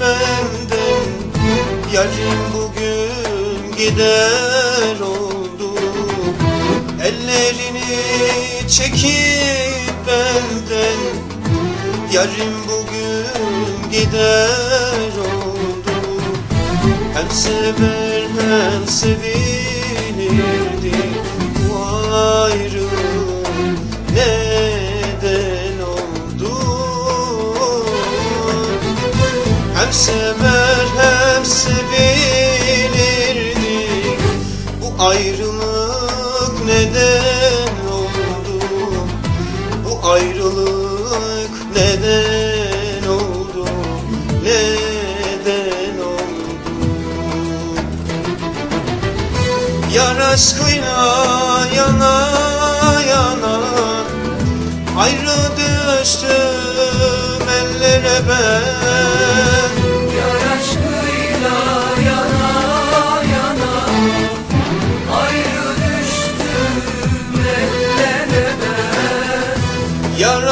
benden Yarim bugün gider oldu Ellerini çekip benden Yarim bugün gider oldu Hem sever hem sevilirdi Hem sever hem sevilirdi. Bu ayrılık neden oldu? Bu ayrılık neden oldu? Neden oldu? Yar aşkıyla yana yana. Ayrı düştüm ellere ben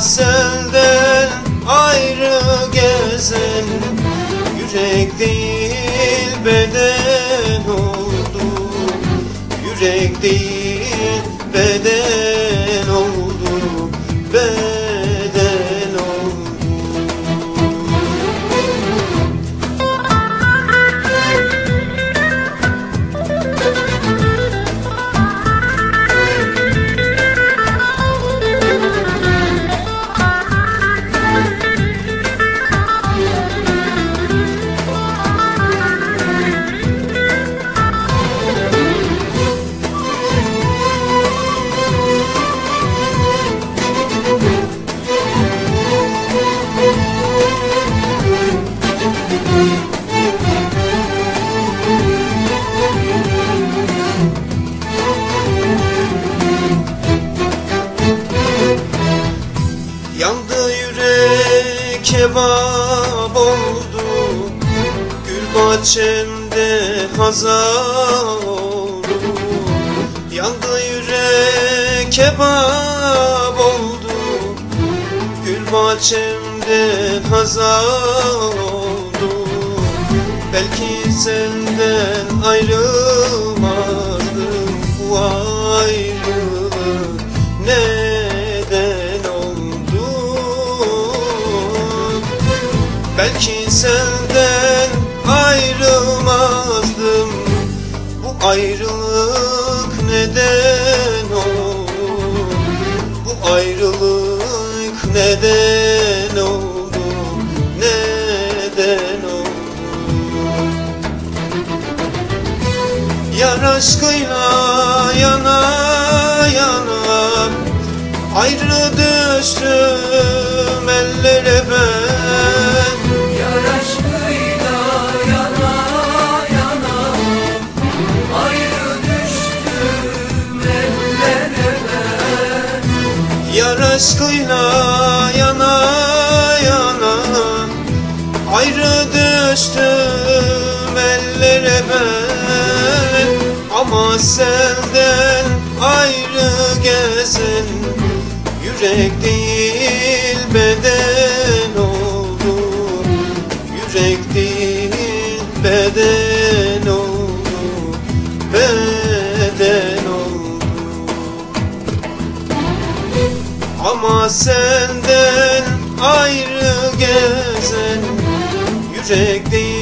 senden bahçemde hazan oldu Yandı yürek kebap oldu. Gül bahçemde hazan oldu Belki senden ayrılmadım Bu ayrılık neden oldu? Belki senden ayrılık neden oldu Bu ayrılık neden oldu Neden oldu Yar aşkıyla yana yana Ayrı düştüm Yar aşkıyla yana yana Ayrı düştüm ellere ben Ama senden ayrı gezen Yürek değil Ama senden ayrı gezen Yürek değil